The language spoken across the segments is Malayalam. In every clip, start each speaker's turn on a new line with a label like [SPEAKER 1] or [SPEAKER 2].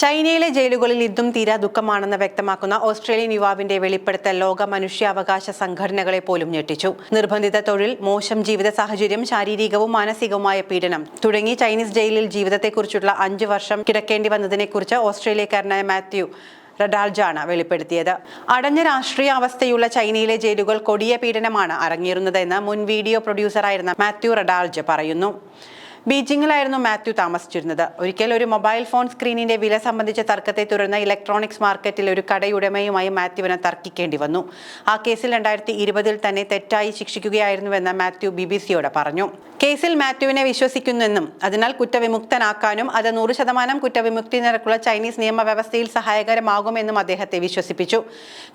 [SPEAKER 1] ചൈനയിലെ ജയിലുകളിൽ ഇതും തീരാ ദുഃഖമാണെന്ന് വ്യക്തമാക്കുന്ന ഓസ്ട്രേലിയൻ യുവാവിന്റെ വെളിപ്പെടുത്തൽ ലോക മനുഷ്യാവകാശ സംഘടനകളെ പോലും ഞെട്ടിച്ചു. നിർബന്ധിത തൊഴിൽ മോശം ജീവിത സാഹചര്യം ശാരീരികവും മാനസികവുമായ പീഡനം തുടങ്ങി ചൈനീസ് ജയിലിൽ ജീവിതത്തെക്കുറിച്ചുള്ള അഞ്ചു വർഷം കിടക്കേണ്ടി വന്നതിനെക്കുറിച്ച് ഓസ്ട്രേലിയക്കാരനായ മാത്യു റഡാൾജാണ് വെളിപ്പെടുത്തിയത്. അടഞ്ഞ രാഷ്ട്രീയ അവസ്ഥയുള്ള ചൈനയിലെ ജയിലുകൾ കൊടിയ പീഡനമാണ് അരങ്ങേറുന്നതെന്ന് മുൻ വീഡിയോ പ്രൊഡ്യൂസറായിരുന്ന മാത്യു റഡാൾജ് പറയുന്നു. ബീജിംഗിലായിരുന്നു മാത്യു താമസിച്ചിരുന്നത്. ഒരിക്കൽ ഒരു മൊബൈൽ ഫോൺ സ്ക്രീനിന്റെ വില സംബന്ധിച്ച തർക്കത്തെ തുടർന്ന് ഇലക്ട്രോണിക്സ് മാർക്കറ്റിൽ ഒരു കടയുടമയുമായി മാത്യുവിനെ തർക്കിക്കേണ്ടി വന്നു. ആ കേസിൽ രണ്ടായിരത്തി ഇരുപതിൽ തന്നെ തെറ്റായി ശിക്ഷിക്കുകയായിരുന്നുവെന്ന് മാത്യു ബി ബി സിയോട് പറഞ്ഞു. കേസിൽ മാത്യുവിനെ വിശ്വസിക്കുന്നെന്നും അതിനാൽ കുറ്റവിമുക്തനാക്കാനും അത് നൂറ് ശതമാനം കുറ്റവിമുക്തി നിരക്കുള്ള ചൈനീസ് നിയമവ്യവസ്ഥയിൽ സഹായകരമാകുമെന്നും അദ്ദേഹത്തെ വിശ്വസിപ്പിച്ചു.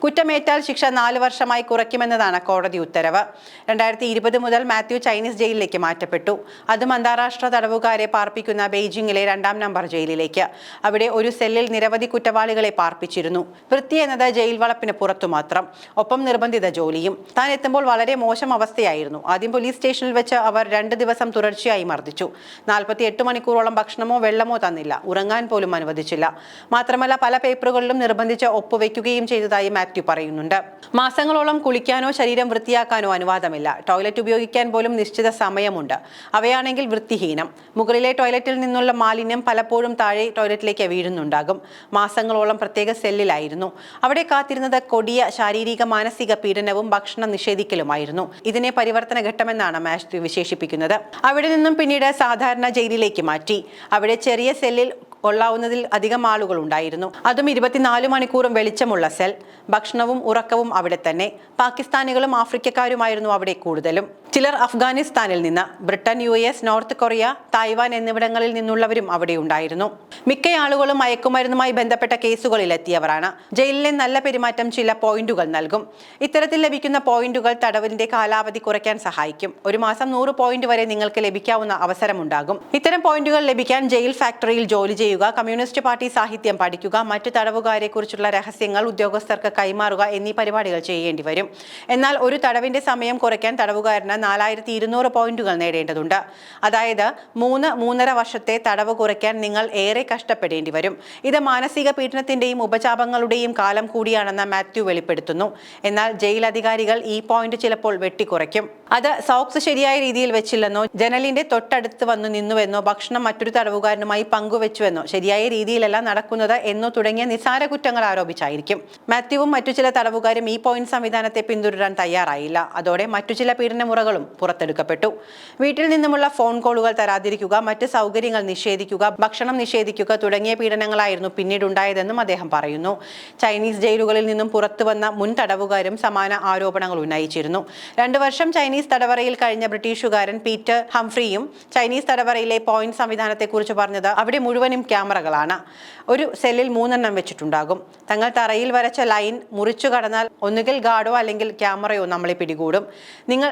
[SPEAKER 1] കുറ്റമേറ്റാൽ ശിക്ഷ നാല് വർഷമായി കുറയ്ക്കുമെന്നതാണ് കോടതി ഉത്തരവ്. രണ്ടായിരത്തി മുതൽ മാത്യു ചൈനീസ് ജയിലിലേക്ക് മാറ്റപ്പെട്ടു. അതും അന്താരാഷ്ട്ര തടവുകാരെ പാർപ്പിക്കുന്ന ബെയ്ജിങ്ങിലെ രണ്ടാം നമ്പർ ജയിലിലേക്ക്. അവിടെ ഒരു സെല്ലിൽ നിരവധി കുറ്റവാളികളെ പാർപ്പിച്ചിരുന്നു. വൃത്തി എന്നത് ജയിൽ വളപ്പിന് പുറത്തു മാത്രം. ഒപ്പം നിർബന്ധിത ജോലിയും. താൻ എത്തുമ്പോൾ വളരെ മോശം അവസ്ഥയായിരുന്നു. ആദ്യം പോലീസ് സ്റ്റേഷനിൽ വെച്ച് അവർ രണ്ട് ദിവസം തുടർച്ചയായി മർദ്ദിച്ചു. നാൽപ്പത്തി എട്ട് മണിക്കൂറോളം ഭക്ഷണമോ വെള്ളമോ തന്നില്ല. ഉറങ്ങാൻ പോലും അനുവദിച്ചില്ല. മാത്രമല്ല പല പേപ്പറുകളിലും നിർബന്ധിച്ച് ഒപ്പുവെക്കുകയും ചെയ്തതായി മാത്യു പറയുന്നുണ്ട്. മാസങ്ങളോളം കുളിക്കാനോ ശരീരം വൃത്തിയാക്കാനോ അനുവാദമില്ല. ടോയ്ലറ്റ് ഉപയോഗിക്കാൻ പോലും നിശ്ചിത സമയമുണ്ട്. അവയാണെങ്കിൽ വൃത്തിഹീനം മുകളിലെ ടോയ്ലറ്റിൽ നിന്നുള്ള മാലിന്യം പലപ്പോഴും താഴെ ടോയ്ലറ്റിലേക്ക് വീഴുന്നുണ്ടാകും. മാസങ്ങളോളം പ്രത്യേക സെല്ലിലായിരുന്നു. അവിടെ കാത്തിരുന്നത് കൊടിയ ശാരീരിക മാനസിക പീഡനവും ഭക്ഷണ നിഷേധിക്കലുമായിരുന്നു. ഇതിനെ പരിവർത്തന ഘട്ടമെന്നാണ് മാഷ് വിശേഷിപ്പിക്കുന്നത്. അവിടെ നിന്നും പിന്നീട് സാധാരണ ജയിലിലേക്ക് മാറ്റി. അവിടെ ചെറിയ സെല്ലിൽ കൊള്ളാവുന്നതിൽ അധികം ആളുകൾ ഉണ്ടായിരുന്നു. അതും ഇരുപത്തിനാല് മണിക്കൂറും വെളിച്ചമുള്ള സെൽ. ഭക്ഷണവും ഉറക്കവും അവിടെ തന്നെ. പാകിസ്ഥാനികളും ആഫ്രിക്കക്കാരുമായിരുന്നു അവിടെ കൂടുതലും. ചിലർ അഫ്ഗാനിസ്ഥാനിൽ നിന്ന് Britain U S North Korea Taiwan എന്നിവിടങ്ങളിൽ നിന്നുള്ളവരും അവിടെ ഉണ്ടായിരുന്നു. മിക്ക ആളുകളും മയക്കുമരുന്നുമായി ബന്ധപ്പെട്ട കേസുകളിൽ എത്തിയവരാണ്. ജയിലിലെ നല്ല പെരുമാറ്റം ചില പോയിന്റുകൾ നൽകും. ഇത്തരത്തിൽ ലഭിക്കുന്ന പോയിന്റുകൾ തടവിന്റെ കാലാവധി കുറയ്ക്കാൻ സഹായിക്കും. ഒരു മാസം നൂറ് പോയിന്റ് വരെ നിങ്ങൾക്ക് ലഭിക്കാവുന്ന അവസരമുണ്ടാകും. ഇത്തരം പോയിന്റുകൾ ലഭിക്കാൻ ജയിൽ ഫാക്ടറിയിൽ ജോലി ചെയ്യുക കമ്മ്യൂണിസ്റ്റ് പാർട്ടി സാഹിത്യം പഠിക്കുക മറ്റു തടവുകാരെ കുറിച്ചുള്ള രഹസ്യങ്ങൾ ഉദ്യോഗസ്ഥർക്ക് കൈമാറുക എന്നീ പരിപാടികൾ ചെയ്യേണ്ടി വരും എന്നാൽ ഒരു തടവിന്റെ സമയം കുറയ്ക്കാൻ തടവുകാരന് നാലായിരത്തി ഇരുന്നൂറ് പോയിന്റുകൾ നേടേണ്ടതുണ്ട്. അതായത് മൂന്ന് മൂന്നര വർഷത്തെ തടവ് കുറയ്ക്കാൻ നിങ്ങൾ ഏറെ കഷ്ടപ്പെടേണ്ടി വരും. ഇത് മാനസിക പീഡനത്തിന്റെയും ഉപചാപങ്ങളുടെയും കാലം കൂടിയാണെന്ന് മാത്യു വെളിപ്പെടുത്തുന്നു. എന്നാൽ ജയിൽ അധികാരികൾ ഈ പോയിന്റ് ചിലപ്പോൾ വെട്ടിക്കുറയ്ക്കും. അത് സോക്സ് ശരിയായ രീതിയിൽ വെച്ചില്ലെന്നോ ജനലിന്റെ തൊട്ടടുത്ത് വന്നു നിന്നുവെന്നോ ഭക്ഷണം മറ്റൊരു തടവുകാരനുമായി പങ്കുവെച്ചുവെന്നോ ശരിയായ രീതിയിലല്ല നടക്കുന്നത് എന്നോ തുടങ്ങിയ നിസാര കുറ്റങ്ങൾ ആരോപിച്ചായിരിക്കും. മാത്യുവും മറ്റു ചില തടവുകാരും ഈ പോയിന്റ് സംവിധാനത്തെ പിന്തുടരാൻ തയ്യാറായില്ല. അതോടെ മറ്റു ചില പീഡനമുറകളും പുറത്തെടുക്കപ്പെട്ടു. വീട്ടിൽ നിന്നുമുള്ള ഫോൺ കോളുകൾ തരാതിരിക്കുക മറ്റ് സൗകര്യങ്ങൾ നിഷേധിക്കുക ഭക്ഷണം നിഷേധിക്കുക തുടങ്ങിയ പീഡനങ്ങളായിരുന്നു പിന്നീടുണ്ടായതെന്നും അദ്ദേഹം പറയുന്നു. ചൈനീസ് ജയിലുകളിൽ നിന്നും പുറത്തു വന്ന മുൻ തടവുകാരും സമാന ആരോപണങ്ങൾ ഉന്നയിച്ചിരുന്നു. രണ്ടു വർഷം ചൈനീസ് തടവറയിൽ കഴിഞ്ഞ ബ്രിട്ടീഷുകാരൻ പീറ്റർ ഹംഫ്രിയും ചൈനീസ് തടവറയിലെ പോയിന്റ് സംവിധാനത്തെക്കുറിച്ച് പറഞ്ഞത് അവിടെ മുഴുവനും ക്യാമറകളാണ്. ഒരു സെല്ലിൽ മൂന്നെണ്ണം വെച്ചിട്ടുണ്ടാകും. തങ്ങൾ തറയിൽ വരച്ച ലൈൻ മുറിച്ചു കടന്നാൽ ഒന്നുകിൽ ഗാർഡോ അല്ലെങ്കിൽ ക്യാമറയോ നമ്മളെ പിടികൂടും. നിങ്ങൾ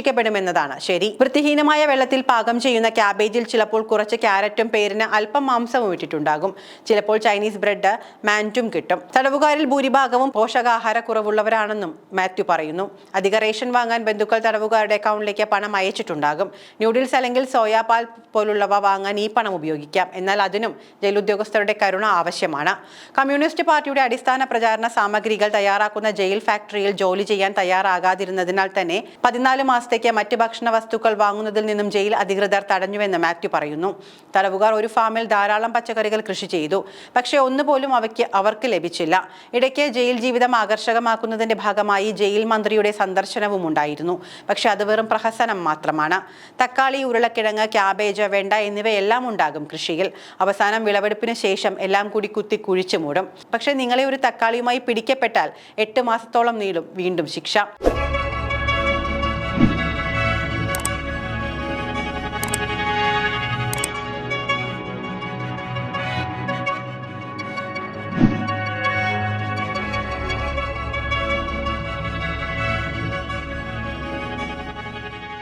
[SPEAKER 1] ശിക്ഷിക്കപ്പെടുമെന്നതാണ് ശരി. വൃത്തിഹീനമായ വെള്ളത്തിൽ പാകം ചെയ്യുന്ന ക്യാബേജിൽ ചിലപ്പോൾ കുറച്ച് ക്യാരറ്റും പേരിന് അല്പം മാംസവും ഇട്ടിട്ടുണ്ടാകും. ചിലപ്പോൾ ചൈനീസ് ബ്രെഡ് മാന്റും കിട്ടും. തടവുകാരിൽ ഭൂരിഭാഗവും പോഷകാഹാര കുറവുള്ളവരാണെന്നും മാത്യു പറയുന്നു. അധിക റേഷൻ വാങ്ങാൻ ബന്ധുക്കൾ തടവുകാരുടെ അക്കൗണ്ടിലേക്ക് പണം അയച്ചിട്ടുണ്ടാകും. ന്യൂഡിൽസ് അല്ലെങ്കിൽ സോയാ പാൽ പോലുള്ളവ വാങ്ങാൻ ഈ പണം ഉപയോഗിക്കാം. എന്നാൽ അതിനും ജയിൽ ഉദ്യോഗസ്ഥരുടെ കരുണ ആവശ്യമാണ്. കമ്മ്യൂണിസ്റ്റ് പാർട്ടിയുടെ അടിസ്ഥാന പ്രചാരണ സാമഗ്രികൾ തയ്യാറാക്കുന്ന ജയിൽ ഫാക്ടറിയിൽ ജോലി ചെയ്യാൻ തയ്യാറാകാതിരുന്നതിനാൽ തന്നെ പതിനാല് മാസത്തേക്ക് മറ്റ് ഭക്ഷണ വസ്തുക്കൾ വാങ്ങുന്നതിൽ നിന്നും ജയിൽ അധികൃതർ തടഞ്ഞുവെന്ന് മാത്യു പറയുന്നു. തലവുകാർ ഒരു ഫാമിൽ ധാരാളം പച്ചക്കറികൾ കൃഷി ചെയ്തു. പക്ഷേ ഒന്നുപോലും അവയ്ക്ക് അവർക്ക് ലഭിച്ചില്ല. ഇടയ്ക്ക് ജയിൽ ജീവിതം ആകർഷകമാക്കുന്നതിന്റെ ഭാഗമായി ജയിൽ മന്ത്രിയുടെ സന്ദർശനവും ഉണ്ടായിരുന്നു. പക്ഷെ അത് വെറും പ്രഹസനം മാത്രമാണ്. തക്കാളി ഉരുളക്കിഴങ്ങ് ക്യാബേജ് വെണ്ട എന്നിവയെല്ലാം ഉണ്ടാകും കൃഷിയിൽ. അവസാനം വിളവെടുപ്പിന് ശേഷം എല്ലാം കൂടി കുത്തി കുഴിച്ചു മൂടും. പക്ഷേ നിങ്ങളെ ഒരു തക്കാളിയുമായി പിടിക്കപ്പെട്ടാൽ എട്ട് മാസത്തോളം നീളും വീണ്ടും ശിക്ഷ. you